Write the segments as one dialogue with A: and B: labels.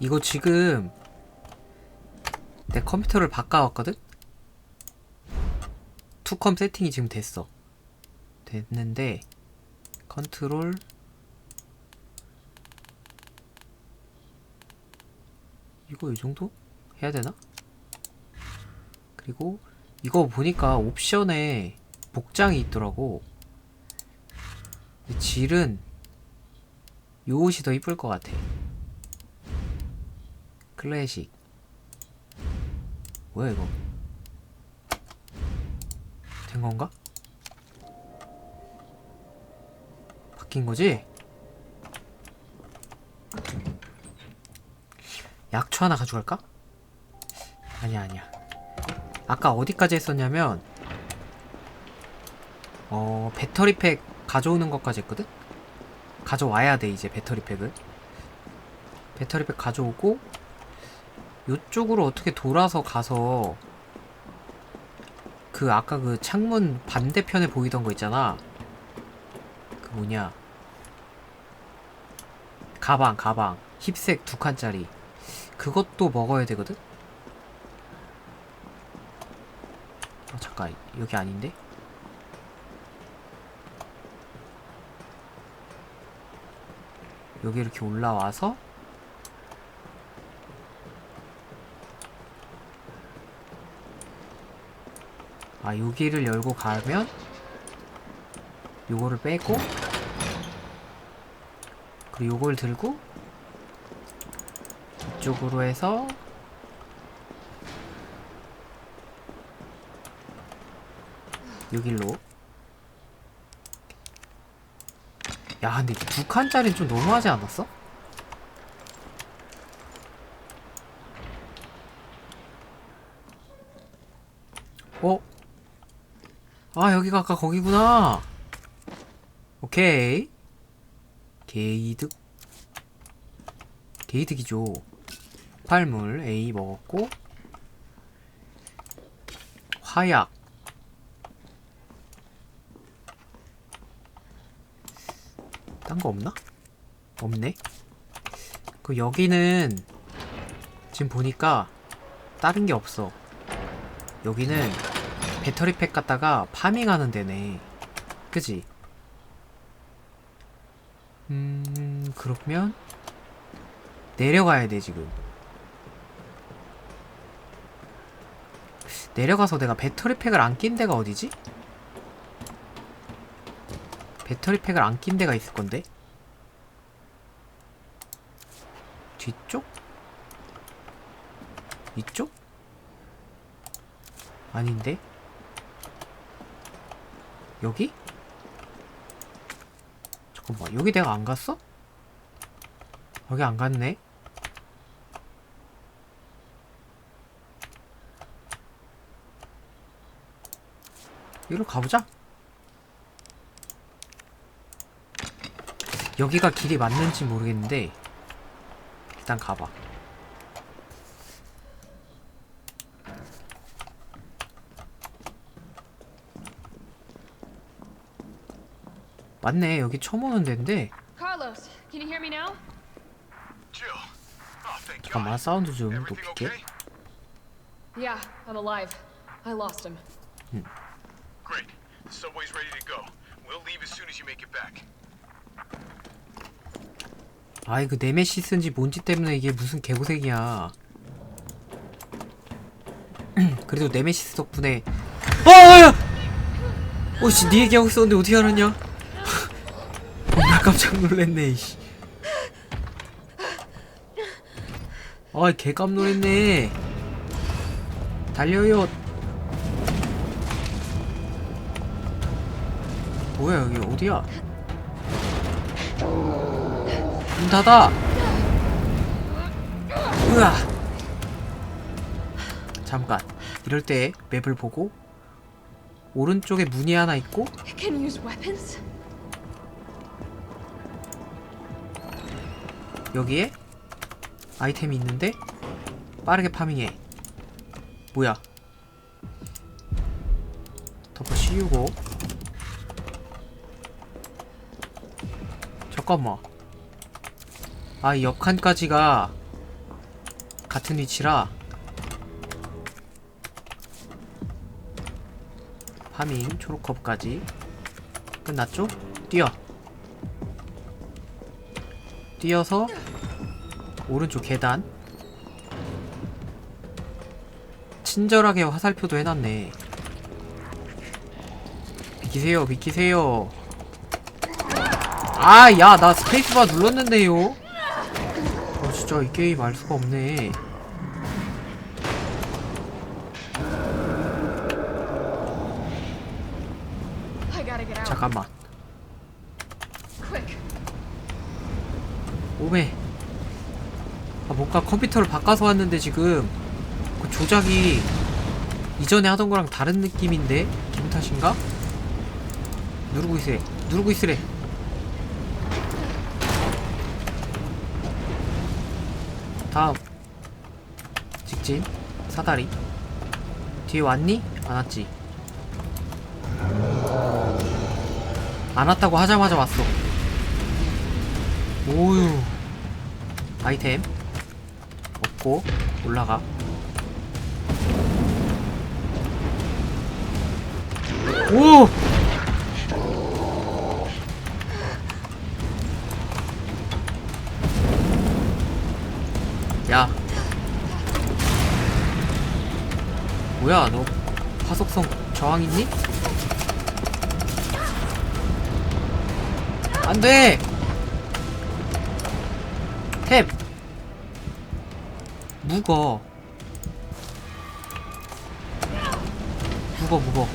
A: 이거 지금 내 컴퓨터를 바꿔왔거든? 투컴 세팅이 지금 됐어. 됐는데 컨트롤 이거 이 정도 해야 되나? 그리고 이거 보니까 옵션에 복장이 있더라고. 질은 요 옷이 더 이쁠 것 같아. 클래식. 뭐야 이거? 된 건가? 바뀐 거지? 약초 하나 가져갈까? 아니야 아니야. 아까 어디까지 했었냐면 어 배터리팩 가져오는 것까지 했거든? 가져와야 돼 이제 배터리팩을 배터리팩 가져오고 요쪽으로 어떻게 돌아서 가서 그 아까 그 창문 반대편에 보이던 거 있잖아. 그 뭐냐? 가방 가방. 힙색 두 칸짜리. 그것도 먹어야 되거든? 어 잠깐. 여기 아닌데? 여기 이렇게 올라와서 아 여기를 열고 가면 요거를 빼고 그리고 요걸 들고 이쪽으로 해서 여길로 야 근데 두 칸짜리는 좀 너무하지 않았어? 어? 아 여기가 아까 거기구나. 오케이. 게이득 게이득이죠. 폭발물 A 먹었고. 화약. 딴 거 없나? 없네. 그 여기는 지금 보니까 다른 게 없어. 여기는 배터리팩 갖다가 파밍하는 데네 그지? 음 그러면 내려가야 돼 지금 내려가서 내가 배터리팩을 안 낀 데가 어디지? 배터리팩을 안 낀 데가 있을 건데 뒤쪽? 이쪽? 아닌데? 여기? 잠깐만 여기 내가 안 갔어? 여기 안 갔네? 여기로 가보자 여기가 길이 맞는지 모르겠는데 일단 가봐 맞네 여기 처음 오는 데인데
B: Carlos, can you hear me now?
C: Jill. Oh, thank
A: 잠깐만. 사운드 좀 높일게?
B: Yeah, I'm alive. I lost him.
C: Great. The subway's ready to go. We'll leave as soon as you make it back.
A: 아이 그 네메시스인지 뭔지 때문에 이게 무슨 개고생이야 그래도 네메시스 덕분에 아야 어씨 네 얘기하고 있었는데 어떻게 알았냐 나 깜짝 놀랐네 이씨 아이 개깜 놀랐네 달려요 뭐야 여기 어디야 문 닫아! 으아! 잠깐. 이럴 때 맵을 보고 오른쪽에 문이 하나 있고 여기에 아이템이 있는데 빠르게 파밍해. 뭐야? 덮어 씌우고 잠깐만 아, 이 옆칸까지가 같은 위치라 파밍 초록컵까지 끝났죠? 뛰어 뛰어서 오른쪽 계단. 친절하게 화살표도 해놨네. 비키세요 비키세요. 아 야 나 스페이스바 눌렀는데요? 어 진짜 이 게임 알 수가 없네. 잠깐만 오메 아 뭔가 컴퓨터를 바꿔서 왔는데 지금 그 조작이 이전에 하던 거랑 다른 느낌인데? 기분 탓인가? 누르고 있으래. 누르고 있으래. 다음. 직진. 사다리. 뒤에 왔니? 안 왔지. 안 왔다고 하자마자 왔어 오유 아이템 얻고 올라가 오! 야 뭐야 너 화속성 저항 있니? 안돼! 묵어. 묵어, 묵어.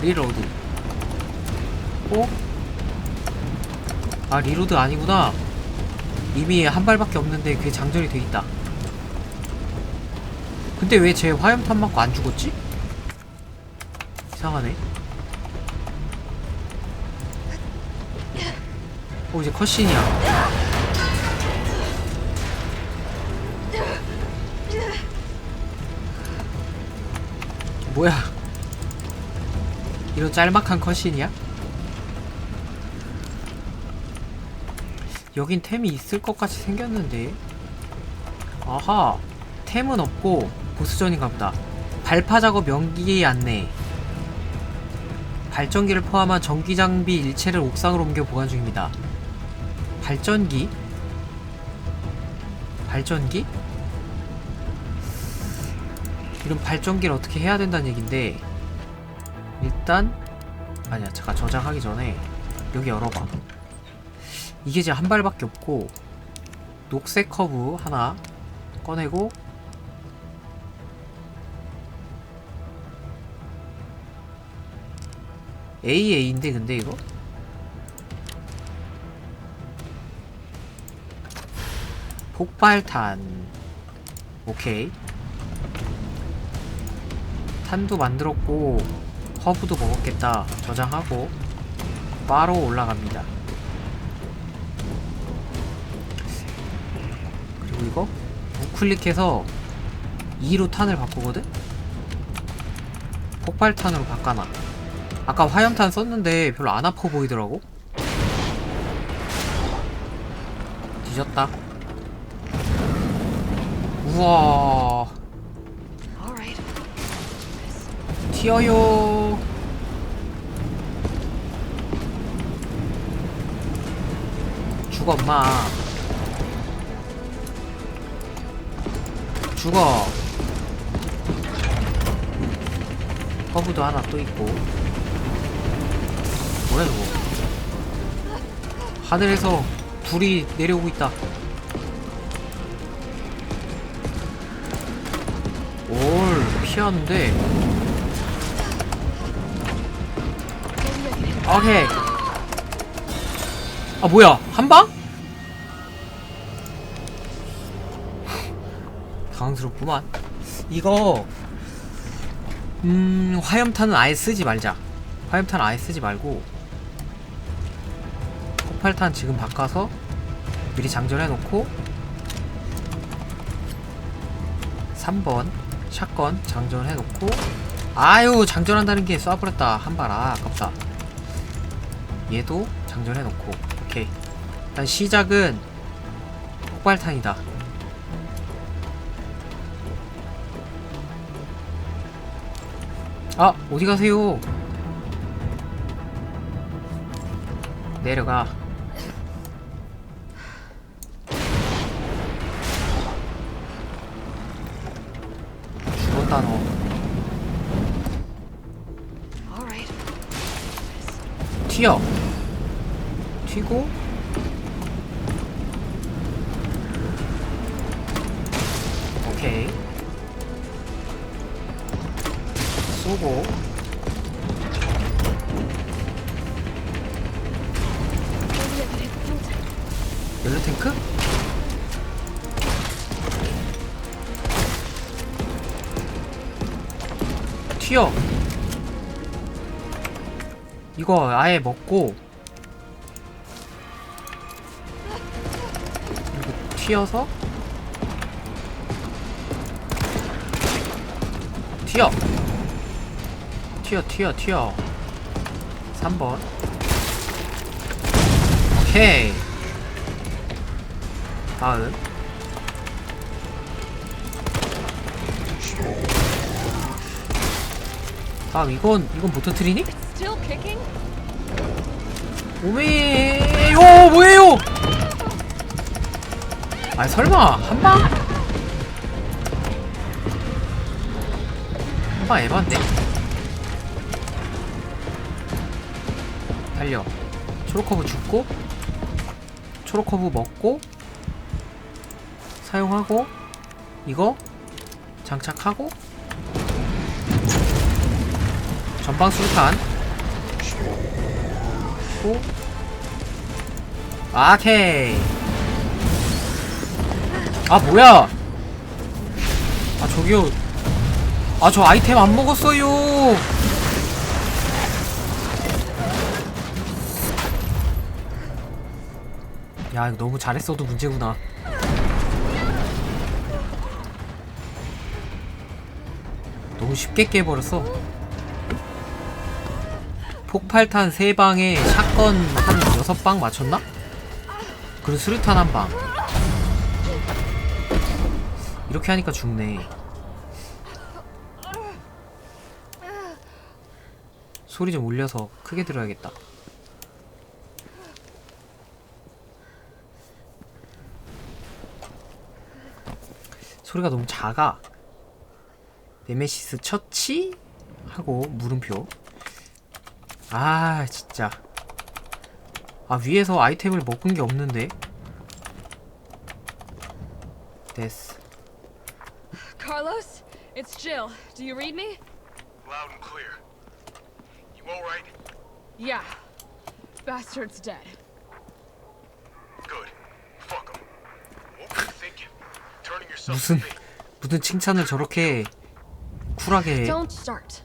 A: 리로드. 어? 아, 리로드 아니구나. 이미 한 발밖에 없는데 그게 장전이 돼 있다. 근데 왜제 화염탄 맞고 안 죽었지? 이상하네. 오 이제 컷신이야 뭐야 이런 짤막한 컷신이야? 여긴 템이 있을 것 같이 생겼는데 아하 템은 없고 보스전인가 보다 발파 작업 명기 안내 발전기를 포함한 전기 장비 일체를 옥상으로 옮겨 보관 중입니다. 발전기? 발전기? 이런 발전기를 어떻게 해야 된다는 얘긴데 일단 아니야 잠깐 저장하기 전에 여기 열어봐. 이게 이제 한 발밖에 없고 녹색 커브 하나 꺼내고 AA인데 근데 이거? 폭발탄. 오케이 탄도 만들었고 허브도 먹었겠다 저장하고 바로 올라갑니다 그리고 이거 우클릭해서 2로 탄을 바꾸거든? 폭발탄으로 바꿔놔 아까 화염탄 썼는데 별로 안 아파 보이더라고. 뒤졌다. 우와. 튀어요. 죽어, 엄마. 죽어. 허브도 하나 또 있고. 뭐야, 저거. 하늘에서 불이 내려오고 있다. 올, 피하는데. 오케이. 아 뭐야 한 방? 당황스럽구만. 이거 음 화염탄은 아예 쓰지 말자. 화염탄 아예 쓰지 말고 폭발탄 지금 바꿔서 미리 장전해 놓고 3번 샷건 장전해 놓고 아유 장전한다는 게 쏴버렸다 한발 아 아깝다 얘도 장전해 놓고 오케이 일단 시작은 폭발탄이다. 아, 어디 가세요? 내려가. 죽었다 너. 튀어. 튀고. 오케이. 쏘고. 연료 탱크? 튀어. 이거 아예 먹고 튀어서 튀어. 튀어 튀어 튀어. 3번. 오케이. 다음 다음 이건 이건 못 터트리니?
B: Kicking?
A: 오메 요 뭐예요? 아 설마 한방? 한방 에반데? 달려 초록커브 죽고 초록커브 먹고 사용하고 이거 장착하고 전방 수류탄 고 아케이 아 뭐야? 아 저기요. 아 저 아이템 안 먹었어요. 야 이거 너무 잘했어도 문제구나. 너무 쉽게 깨버렸어. 폭발탄 3방에 샷건 한 6방 맞췄나? 그리고 수류탄 한방 이렇게 하니까 죽네. 소리 좀 올려서 크게 들어야겠다. 소리가 너무 작아. 네메시스 처치? 하고 물음표. 아 진짜. 아 위에서 아이템을 먹은 게 없는데. 됐어
B: it's Jill. Do you read me?
C: Loud and clear. You alright?
B: Yeah. Bastard's dead.
C: Good. Fuck him. What were you thinking? Turning yourself
A: 무슨? 무슨 칭찬을 저렇게 쿨하게 해.
B: Don't start.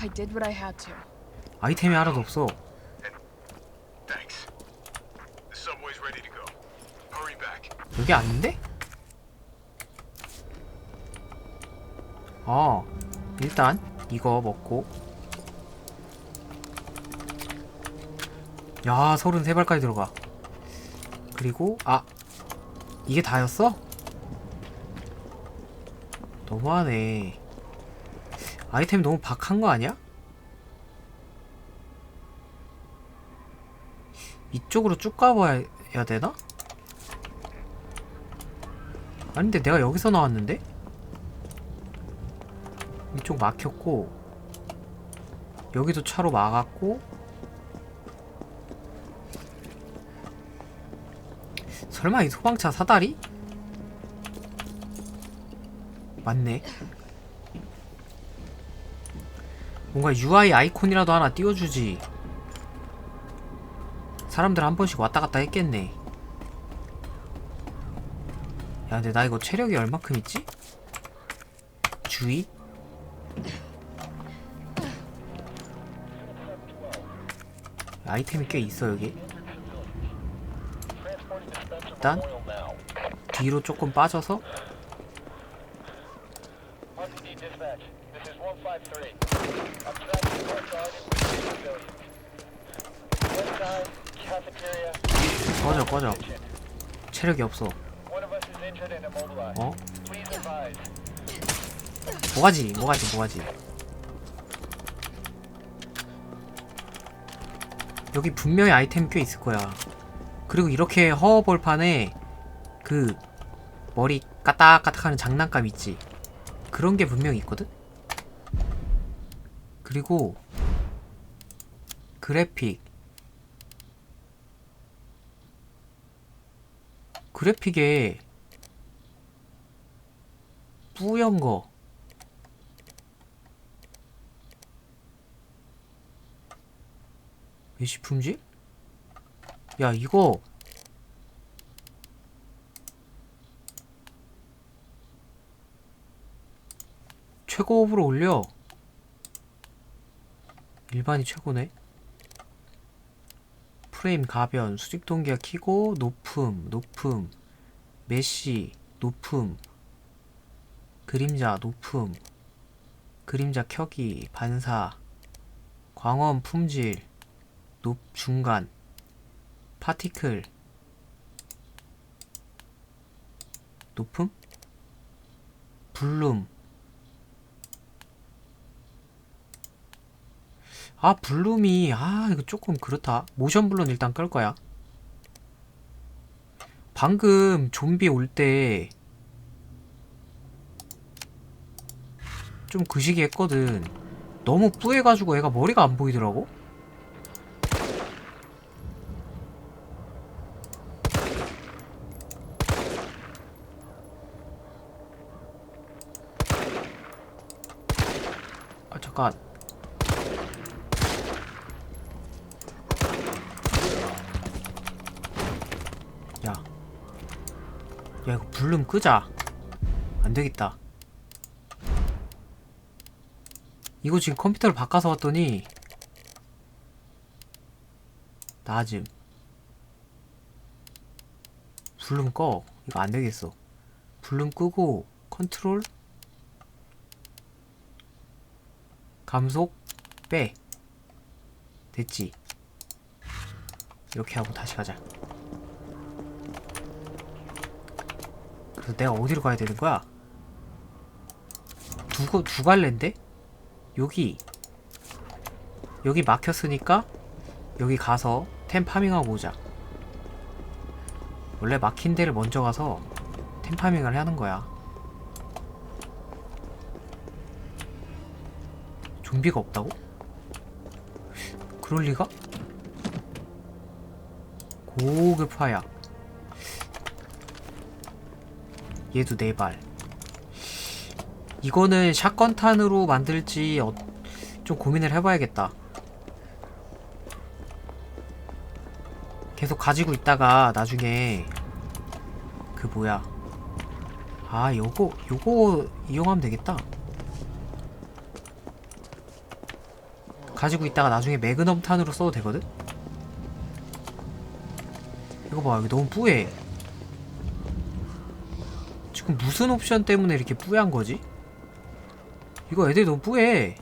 B: I did what I had to.
A: 아이템이 하나도 없어
C: Thanks. The subway's ready to go. Hurry back.
A: 여기 아닌데? 어 일단 이거 먹고 야 33발까지 들어가 그리고 아 이게 다였어? 너무하네 아이템 너무 박한 거 아니야? 이쪽으로 쭉 가봐야 되나? 아니 근데 내가 여기서 나왔는데? 이쪽 막혔고 여기도 차로 막았고 설마 이 소방차 사다리? 맞네 뭔가 UI 아이콘이라도 하나 띄워주지 사람들 한 번씩 왔다 갔다 했겠네 야 근데 나 이거 체력이 얼마큼 있지? 주의? 아이템이 꽤 있어 여기 일단 뒤로 조금 빠져서
D: RPD dispatch. This is 153. I'm tracking one target with two civilians. West side, cafeteria,
A: 꺼져 꺼져. 체력이 없어. 어? 뭐가지 뭐가지 뭐가지 여기 분명히 아이템 꽤 있을 거야. 그리고 이렇게 허허벌판에 그 머리 까딱까딱하는 장난감 있지? 그런 게 분명히 있거든? 그리고 그래픽. 그래픽에 뿌연 거 메시 품질? 야 이거. 최고업으로 올려. 일반이 최고네. 프레임 가변 수직 동기화 키고 높음 높음. 메시 높음. 그림자 높음. 그림자 켜기 반사. 광원 품질 높 중간 파티클 높음 블룸. 아 블룸이 아 이거 조금 그렇다. 모션 블룸 일단 끌 거야. 방금 좀비 올 때 좀 그 시기 했거든. 너무 뿌해가지고 애가 머리가 안 보이더라고 아 잠깐 야. 야 이거 블룸 끄자. 안 되겠다. 이거 지금 컴퓨터를 바꿔서 왔더니 나좀 블룸 꺼. 이거 안 되겠어. 블룸 끄고 컨트롤 감속? 빼. 됐지. 이렇게 하고 다시 가자. 그래서 내가 어디로 가야 되는 거야? 두, 거- 두 갈래인데? 여기. 여기 막혔으니까 여기 가서 템 파밍하고 오자. 원래 막힌 데를 먼저 가서 템 파밍을 하는 거야 좀비가 없다고? 그럴 리가? 고급 화약. 얘도 네발. 이거는 샷건탄으로 만들지 어, 좀 고민을 해봐야겠다. 계속 가지고 있다가 나중에 그 뭐야? 아 요거 요거 이용하면 되겠다 가지고 있다가 나중에 매그넘 탄으로 써도 되거든? 이거 봐 여기 너무 뿌해. 지금 무슨 옵션 때문에 이렇게 뿌한 거지? 이거 애들이 너무 뿌해.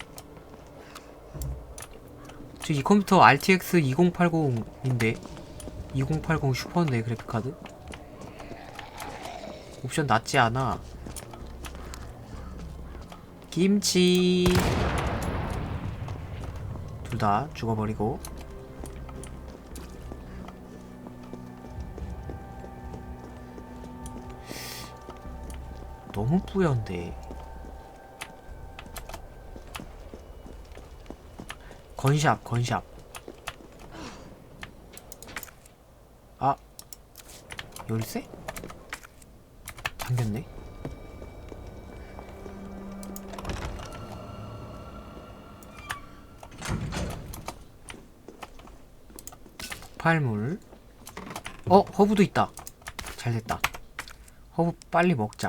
A: 지금 이 컴퓨터 RTX 2080인데 2080 슈퍼인데 그래픽카드? 옵션 낮지 않아. 김치. 둘 다 죽어버리고. 너무 뿌연데. 건샵 건샵. 아 열쇠? 잠겼네 팔물. 어 허브도 있다. 잘됐다. 허브 빨리 먹자.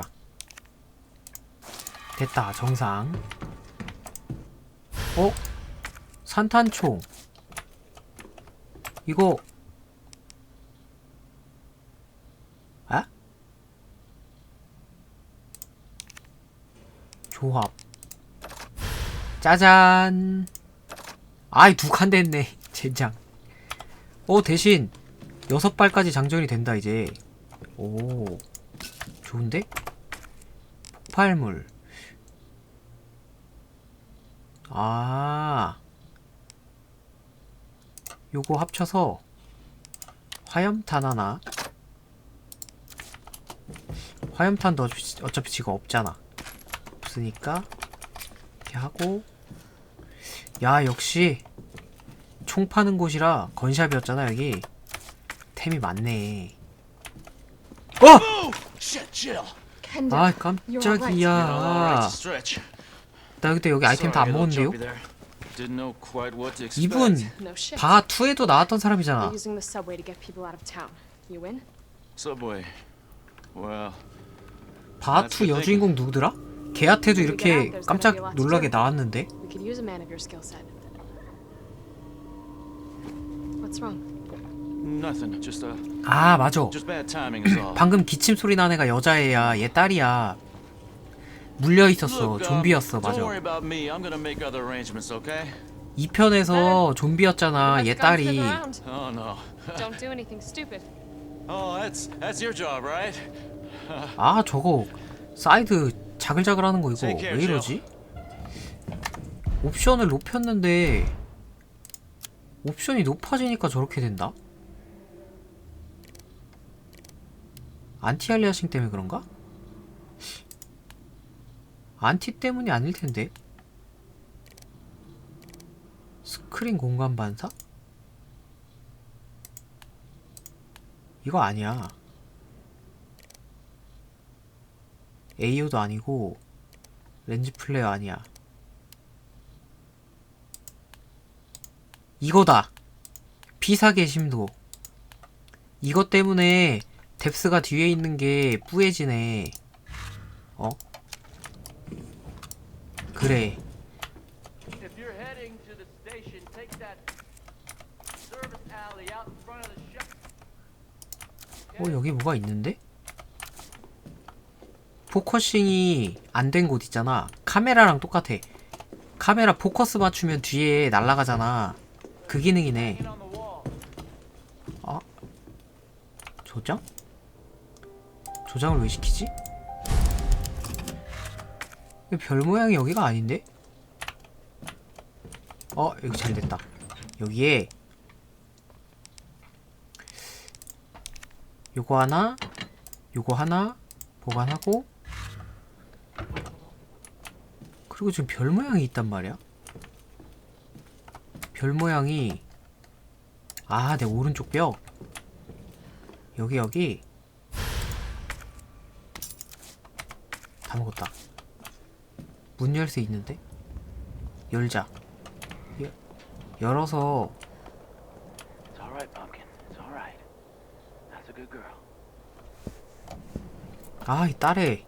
A: 됐다 정상. 어? 산탄총 이거. 아? 조합. 짜잔. 아이 두 칸 됐네 젠장 어 대신 여섯 발까지 장전이 된다 이제 오 좋은데? 폭발물. 아. 요거 합쳐서 화염탄 하나. 화염탄도 어차피 지금 없잖아. 없으니까 이렇게 하고 야 역시 총 파는 곳이라 건샵이었잖아 여기 템이 많네 어! 아 깜짝이야. 나 그때 여기 아이템 다 안 먹었는데요? 이분
B: No shit.
A: 바2에도 나왔던 사람이잖아
B: We're using the subway to get people out of town. You win?
E: Subway. Well,
A: 바2 여주인공 누구더라? 걔한테도 이렇게 깜짝 놀라게 나왔는데
B: What's wrong?
E: nothing. Just uh,
A: 아 맞아
E: just bad timing is all.
A: 방금 기침 소리 난 애가 여자애야 얘 딸이야 물려 있었어
E: Look, um,
A: 좀비였어
E: Don't worry
A: 맞아
E: about me. I'm gonna make other arrangements, okay?
A: 2편에서 좀비였잖아
B: Let's
A: 얘 딸이
B: around.
E: Oh no.
B: Don't do anything stupid.
E: oh, that's that's your job, right?
A: 아 저거 사이드 자글자글 하는 거 이거 왜 이러지? 옵션을 높였는데 옵션이 높아지니까 저렇게 된다? 안티 알리아싱 때문에 그런가? 안티 때문이 아닐 텐데 스크린 공간 반사? 이거 아니야 AO도 아니고 렌즈 플레이어 아니야. 이거다. 비사계 심도. 이것 때문에 뎁스가 뒤에 있는 게 뿌얘지네. 어? 그래. 어, 여기 뭐가 있는데? 포커싱이 안 된 곳 있잖아. 카메라랑 똑같아. 카메라 포커스 맞추면 뒤에 날아가잖아. 그 기능이네. 아 조장? 조장을 왜 시키지? 이별 모양이 여기가 아닌데? 어 여기 잘 됐다 여기에 요거 하나 요거 하나 보관하고 그리고 지금 별 모양이 있단 말이야 별 모양이 아, 내 오른쪽 뼈. 여기 여기. 다 먹었다. 문 열 수 있는데? 열자. 여, 열어서
D: good girl.
A: 아, 이 딸애.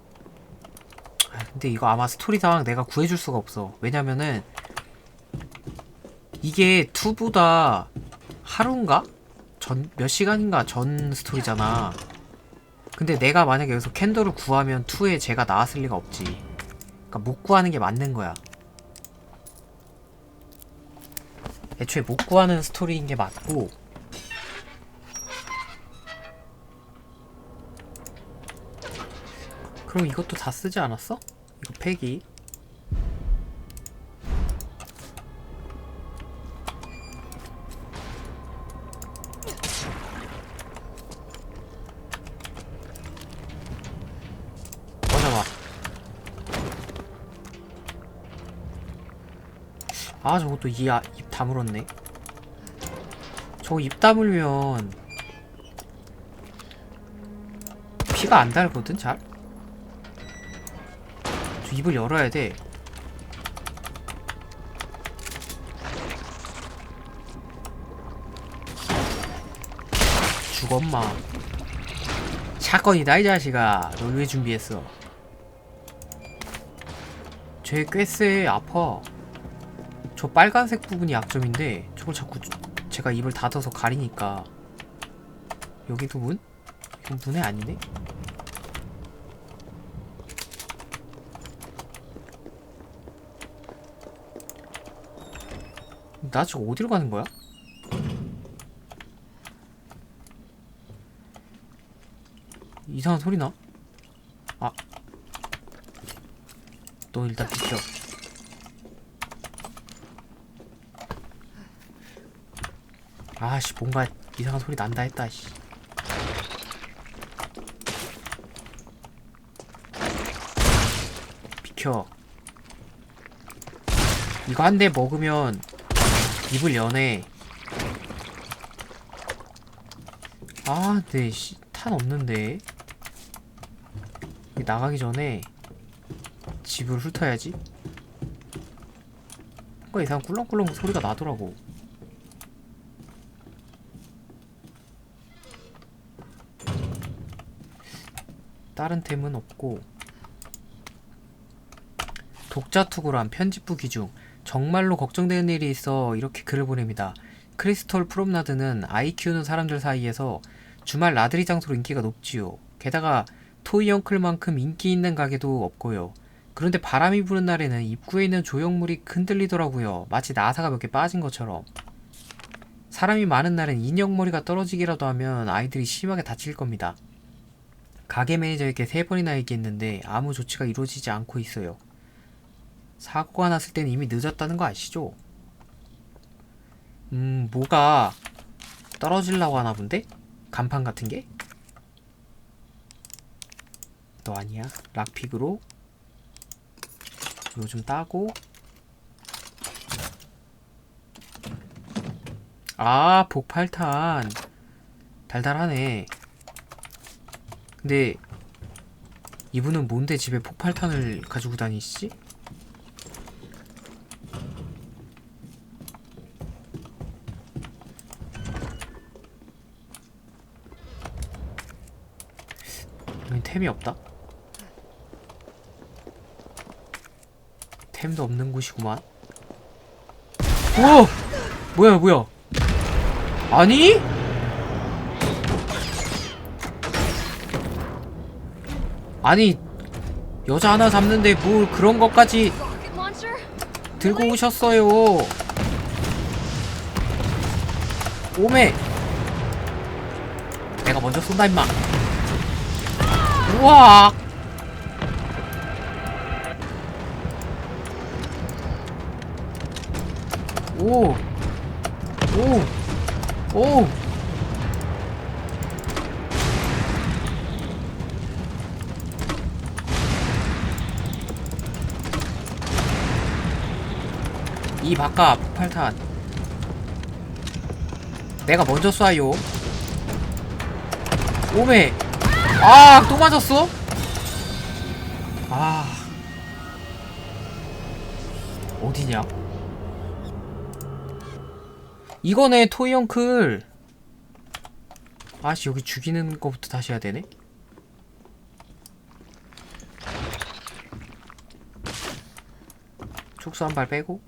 A: 아, 근데 이거 아마 스토리상 내가 구해줄 수가 없어. 왜냐면은 이게 2보다 하루인가? 전, 몇 시간인가 전 스토리잖아. 근데 내가 만약에 여기서 캔들을 구하면 2에 제가 나왔을 리가 없지. 그니까 못 구하는 게 맞는 거야. 애초에 못 구하는 스토리인 게 맞고 그럼 이것도 다 쓰지 않았어? 이거 팩이 아 저것도 이 아, 입 다물었네 저거 입 다물면 피가 안 달거든 잘 저 입을 열어야 돼. 죽엄마. 사건이다 이 자식아. 너왜 준비했어? 쟤꽤 쎄. 아파. 저 빨간색 부분이 약점인데 저걸 자꾸 제가 입을 닫아서 가리니까 여기도 문? 이건 문이 아니네? 나 지금 어디로 가는 거야? 이상한 소리 나? 아. 너 일단 비켜. 아씨 뭔가 이상한 소리 난다 했다 씨. 비켜. 이거 한 대 먹으면 입을 연해. 아, 네, 씨, 탄 없는데. 나가기 전에 집을 훑어야지. 뭔가 이상 꿀렁꿀렁 소리가 나더라고. 다른 템은 없고 독자 투구란 편집부 기중 정말로 걱정되는 일이 있어 이렇게 글을 보냅니다. 크리스톨 프롬나드는 키우는 사람들 사이에서 주말 나들이 장소로 인기가 높지요. 게다가 토이 엉클만큼 인기 있는 가게도 없고요. 그런데 바람이 부는 날에는 입구에 있는 조형물이 흔들리더라고요. 마치 나사가 몇 개 빠진 것처럼. 사람이 많은 날엔 인형머리가 떨어지기라도 하면 아이들이 심하게 다칠 겁니다. 가게 매니저에게 세 번이나 얘기했는데 아무 조치가 이루어지지 않고 있어요. 사고가 났을 땐 이미 늦었다는 거 아시죠? 음, 뭐가 떨어지려고 하나 본데? 간판 같은 게? 너 아니야. 락픽으로 좀 따고 아, 복팔탄 달달하네. 근데 이분은 뭔데 집에 폭발탄을 가지고 다니시지? 템이 없다? 템도 없는 곳이구만. 오! 뭐야, 뭐야? 아니? 아니 여자 하나 잡는데 뭘 그런 것까지? 들고 오셨어요. 오메. 내가 먼저 쏜다 임마. 우와 오. 오, 오. 이 바깥 폭발탄. 내가 먼저 쏴요. 오메. 아 또 맞았어? 아. 어디냐? 이거네 토이형클. 아씨 여기 죽이는 거부터 다시 해야 되네? 촉수 한발 빼고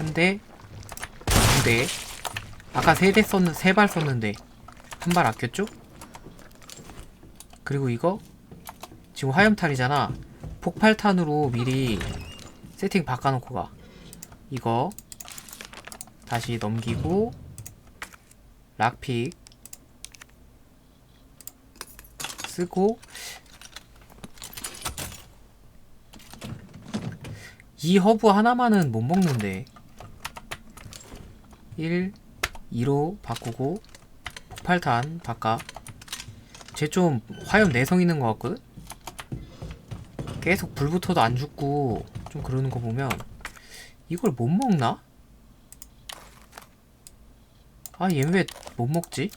A: 한 대, 두 대. 아까 세 대 썼는 세 발 썼는데 한 발 아꼈죠? 그리고 이거 지금 화염탄이잖아. 폭발탄으로 미리 세팅 바꿔놓고 가. 이거 다시 넘기고 락픽 쓰고 이 허브 하나만은 못 먹는데 1, 2로 바꾸고 폭발탄 바꿔 쟤 좀 화염 내성 있는 것 같거든? 계속 불 붙어도 안 죽고 좀 그러는 거 보면 이걸 못 먹나? 아 얘 왜 못 먹지?